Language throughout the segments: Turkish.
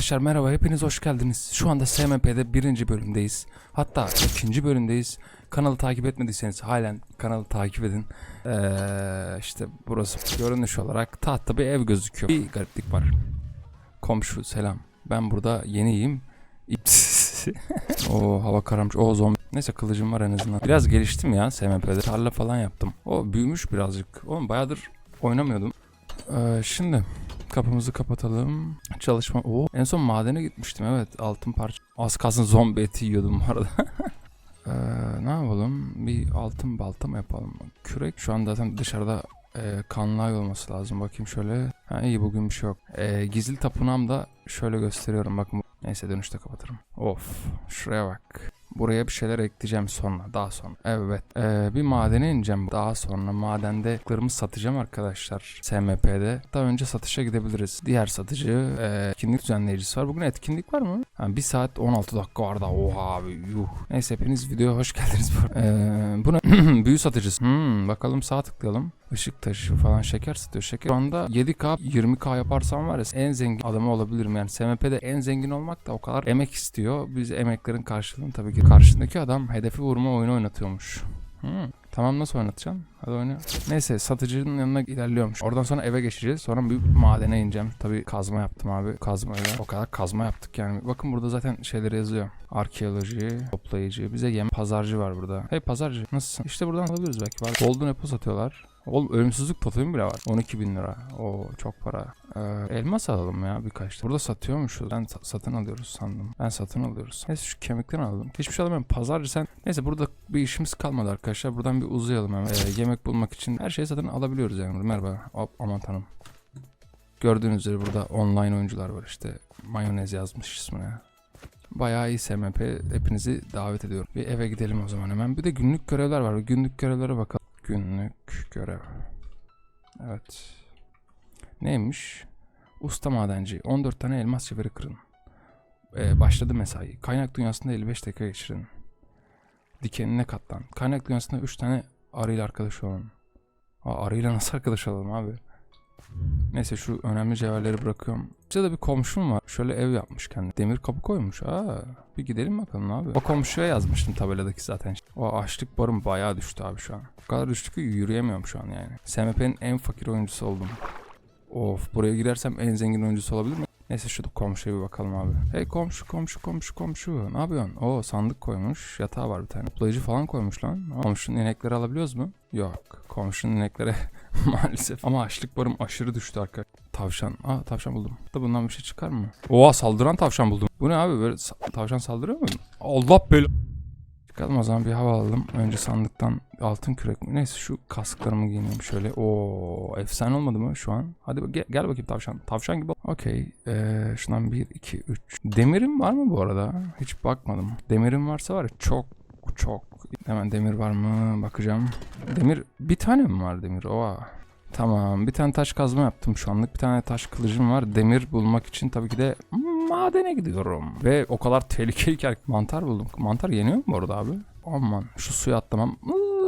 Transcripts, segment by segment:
Arkadaşlar merhaba hepiniz hoş geldiniz. Şu anda SMP'de birinci bölümdeyiz. Hatta ikinci bölümdeyiz. Kanalı takip etmediyseniz halen kanalı takip edin. Ee, işte burası görünüş olarak tahta bir ev gözüküyor. Bir gariplik var. Komşu selam. Ben burada yeniyim. o hava kararmış. O zombi. Neyse kılıcım var en azından. Biraz geliştim ya SMP'de. Tarla falan yaptım. O büyümüş birazcık. Oğlum bayağıdır oynamıyordum. Ee, şimdi kapımızı kapatalım. Çalışma. Oo, en son madene gitmiştim evet. Altın parça. Az kalsın zombi eti yiyordum bu arada. Ee, ne yapalım? Bir altın balta mı yapalım? Kürek şu an zaten dışarıda e, kanlay olması lazım. Bakayım şöyle. Ha iyi bugün bir şey yok. E, gizli tapınağımda şöyle gösteriyorum. Bakın. Neyse dönüşte kapatırım. Of. Şuraya bak. Buraya bir şeyler ekleyeceğim sonra. Daha sonra. Evet. Ee, bir madene ineceğim. Daha sonra madende klarımı satacağım arkadaşlar. SMP'de. Daha önce satışa gidebiliriz. Diğer satıcı e, etkinlik düzenleyicisi var. Bugün etkinlik var mı? Ha, 1 saat 16 dakika var da. Oha abi yuh. Neyse hepiniz videoya hoş geldiniz. Ee, bu ne? Büyü satıcısı. Hmm, bakalım sağ tıklayalım. Işık taşı falan şeker satıyor. Şeker şu anda 7K 20K yaparsam var ya en zengin adamı olabilirim yani. SMP'de en zengin olmak da o kadar emek istiyor. Biz emeklerin karşılığını tabii ki karşındaki adam hedefi vurma oyunu oynatıyormuş. Hmm. Tamam nasıl oynatacaksın? Hadi oyna. Neyse satıcının yanına ilerliyormuş. Oradan sonra eve geçeceğiz. Sonra bir madene ineceğim. Tabii kazma yaptım abi. Kazmayla. O kadar kazma yaptık yani. Bakın burada zaten şeyleri yazıyor. Arkeoloji, toplayıcı. Bize yem pazarcı var burada. Hey pazarcı nasılsın? İşte buradan alabiliriz belki. Var. Golden Apple satıyorlar. Oğlum ölümsüzlük totemi bile var. 12 bin lira. O çok para. Ee, elmas alalım ya birkaç. Burada satıyormuşuz. Ben sa- satın alıyoruz sandım. Ben satın alıyoruz. Neyse şu kemikten alalım. Hiçbir şey alamıyorum. Pazarcı sen. Neyse burada bir işimiz kalmadı arkadaşlar. Buradan bir uzayalım hemen. Ee, yemek bulmak için her şeyi satın alabiliyoruz yani. Merhaba. Hop aman tanrım. Gördüğünüz üzere burada online oyuncular var işte. Mayonez yazmış ismine. Bayağı iyi SMP. Hepinizi davet ediyorum. Bir eve gidelim o zaman hemen. Bir de günlük görevler var. Günlük görevlere bakalım. Günlük görev. Evet. Neymiş? Usta madenci. 14 tane elmas çeviri kırın. Ee, başladı mesai. Kaynak dünyasında 55 dakika geçirin. Dikenine katlan. Kaynak dünyasında 3 tane arıyla arkadaş olun. Aa, arıyla nasıl arkadaş olalım abi? Neyse şu önemli cevherleri bırakıyorum. Bize de bir komşum var. Şöyle ev yapmış kendi. Demir kapı koymuş. Aa, bir gidelim bakalım abi. O komşuya yazmıştım tabeladaki zaten. O açlık barım bayağı düştü abi şu an. O kadar düştü ki yürüyemiyorum şu an yani. SMP'nin en fakir oyuncusu oldum. Of buraya girersem en zengin oyuncusu olabilir mi? Neyse şu komşuya bir bakalım abi. Hey komşu komşu komşu komşu. Ne yapıyorsun? Oo sandık koymuş. Yatağı var bir tane. Toplayıcı falan koymuş lan. Komşunun inekleri alabiliyoruz mu? Yok. Komşunun ineklere maalesef. Ama açlık barım aşırı düştü arkadaşlar. Tavşan. Aa tavşan buldum. Da bundan bir şey çıkar mı? Oha saldıran tavşan buldum. Bu ne abi böyle sa- tavşan saldırıyor mu? Allah bela. O zaman bir hava alalım. Önce sandıktan altın kürek mi? Neyse şu kasklarımı giyineyim şöyle. Oo efsane olmadı mı şu an? Hadi gel, gel bakayım tavşan. Tavşan gibi. Okey. Ee, şundan 1, 2, 3. Demirim var mı bu arada? Hiç bakmadım. Demirim varsa var ya çok çok. Hemen demir var mı? Bakacağım. Demir bir tane mi var demir? Oha. Tamam. Bir tane taş kazma yaptım şu anlık. Bir tane taş kılıcım var. Demir bulmak için tabii ki de madene gidiyorum. Ve o kadar tehlikeli ki mantar buldum. Mantar yeniyor mu bu arada abi? Aman şu suya atlamam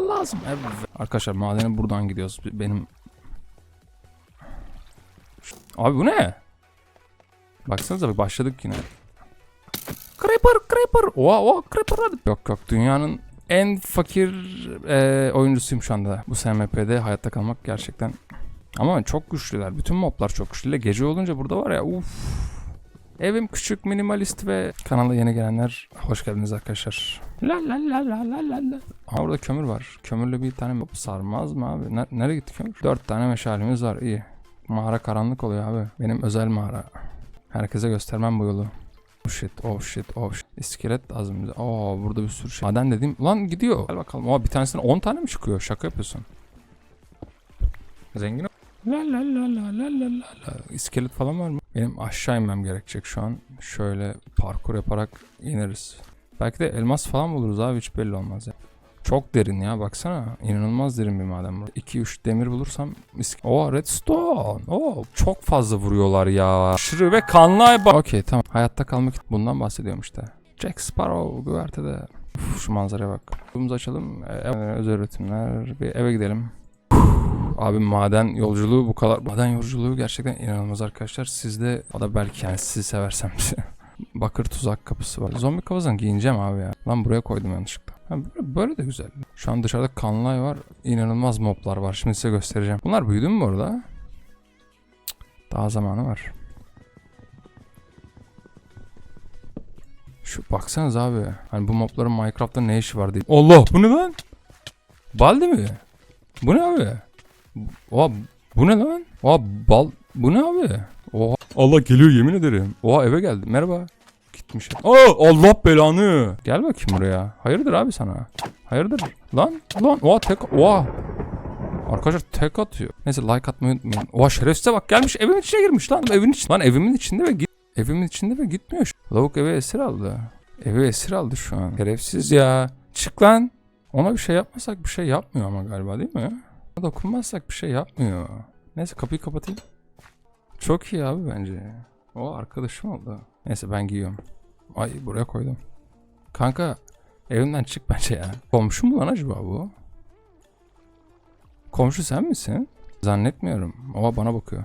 lazım. Evet. Arkadaşlar madene buradan gidiyoruz. Benim Abi bu ne? Baksanıza başladık yine. Creeper, Creeper. Oha, oha, Creeper hadi. Yok yok dünyanın en fakir e, oyuncusuyum şu anda. Bu SMP'de hayatta kalmak gerçekten. Ama çok güçlüler. Bütün moblar çok güçlü. Gece olunca burada var ya uf. Evim küçük, minimalist ve kanala yeni gelenler hoş geldiniz arkadaşlar. La la la la la la la. Aa, orada kömür var. Kömürle bir tane mob sarmaz mı abi? Ne- nereye gitti kömür? Dört tane meşalemiz var. iyi. Mağara karanlık oluyor abi. Benim özel mağara. Herkese göstermem bu yolu. Oh shit, oh shit, oh shit. İskelet lazım bize. Oo burada bir sürü şey. Maden dediğim lan gidiyor. Gel bakalım. Aa bir tanesine 10 tane mi çıkıyor? Şaka yapıyorsun. Zengin La la la la la la la. İskelet falan var mı? Benim aşağı inmem gerekecek şu an. Şöyle parkur yaparak ineriz. Belki de elmas falan buluruz abi hiç belli olmaz ya. Çok derin ya baksana. İnanılmaz derin bir maden burada. 2-3 demir bulursam mis- Oo redstone. Oo çok fazla vuruyorlar ya. Aşırı ve kanlı ay bak. Okey tamam. Hayatta kalmak bundan bahsediyorum işte. Jack Sparrow güvertede. Uf, şu manzaraya bak. Kapımızı açalım. Ee, özel üretimler. Bir eve gidelim. Abi maden yolculuğu bu kadar. Maden yolculuğu gerçekten inanılmaz arkadaşlar. Siz de o da belki yani sizi seversem. Bakır tuzak kapısı var. Zombi kafasını giyineceğim abi ya. Lan buraya koydum yanlışlıkla. Böyle, de güzel. Şu an dışarıda kanlay var. İnanılmaz moblar var. Şimdi size göstereceğim. Bunlar büyüdü mü bu Daha zamanı var. Şu baksanız abi. Hani bu mobların Minecraft'ta ne işi var diye. Allah bu ne lan? Baldi mi? Bu ne abi? Oha bu ne lan? Oha bal bu ne abi? Oha Allah geliyor yemin ederim. Oha eve geldi. Merhaba. Gitmiş. Aa Allah belanı. Gel bakayım buraya. Hayırdır abi sana? Hayırdır? Lan lan oha tek oha. Arkadaşlar tek atıyor. Neyse like atmayı unutmayın. Oha şerefsize bak gelmiş evimin içine girmiş lan. Evin içinde. Lan evimin içinde ve git. Evimin içinde ve gitmiyor. Lavuk eve esir aldı. Evi esir aldı şu an. Şerefsiz ya. Çık lan. Ona bir şey yapmasak bir şey yapmıyor ama galiba değil mi? Dokunmazsak bir şey yapmıyor. Neyse kapıyı kapatayım. Çok iyi abi bence. O arkadaşım oldu. Neyse ben giyiyorum. Ay buraya koydum. Kanka evimden çık bence ya. Komşu mu lan acaba bu? Komşu sen misin? Zannetmiyorum. Oha bana bakıyor.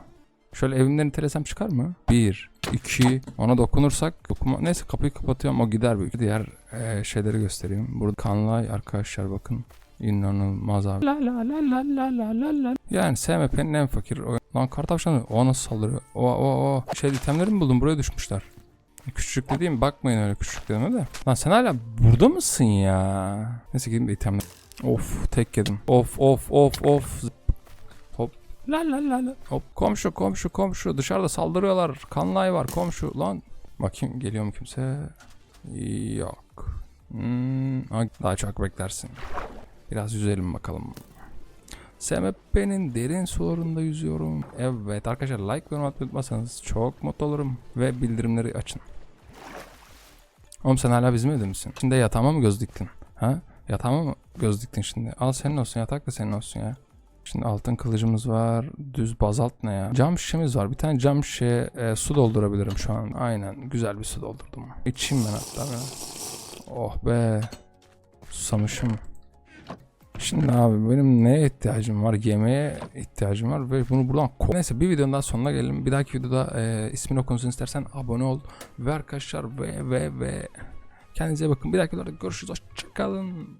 Şöyle evimden itelesem çıkar mı? Bir, iki. Ona dokunursak dokunma. Neyse kapıyı kapatıyorum o gider büyük. Diğer eee, şeyleri göstereyim. Burada kanlay arkadaşlar bakın. İnanılmaz abi. La la la la la la la la. Yani SMP'nin en fakir oyun. Lan kartavşanı o nasıl saldırıyor? O o o. Şey itemleri mi buldum buraya düşmüşler. Küçük dediğim bakmayın öyle küçük dediğime de. Lan sen hala burada mısın ya? Neyse gideyim de itemler. Of tek yedim. Of of of of. Hop. La la la la. Hop komşu komşu komşu dışarıda saldırıyorlar. Kanlay var komşu lan. Bakayım geliyor mu kimse? Yok. Hmm, ha, daha çok beklersin. Biraz yüzelim bakalım. SMP'nin derin sularında yüzüyorum. Evet arkadaşlar like ve yorum çok mutlu olurum. Ve bildirimleri açın. Oğlum sen hala bizim evde misin? Şimdi yatağıma mı göz diktin? Ha? Yatağıma mı göz diktin şimdi? Al senin olsun yatak da senin olsun ya. Şimdi altın kılıcımız var. Düz bazalt ne ya? Cam şişemiz var. Bir tane cam şişeye e, su doldurabilirim şu an. Aynen. Güzel bir su doldurdum. İçeyim ben hatta biraz. Oh be. Susamışım. Şimdi abi benim neye ihtiyacım var? Yemeğe ihtiyacım var ve bunu buradan ko- Neyse bir videonun daha sonuna gelelim. Bir dahaki videoda e, ismini okunsun istersen abone ol. Ve arkadaşlar ve ve ve kendinize bakın. Bir dahaki videoda görüşürüz. Hoşçakalın.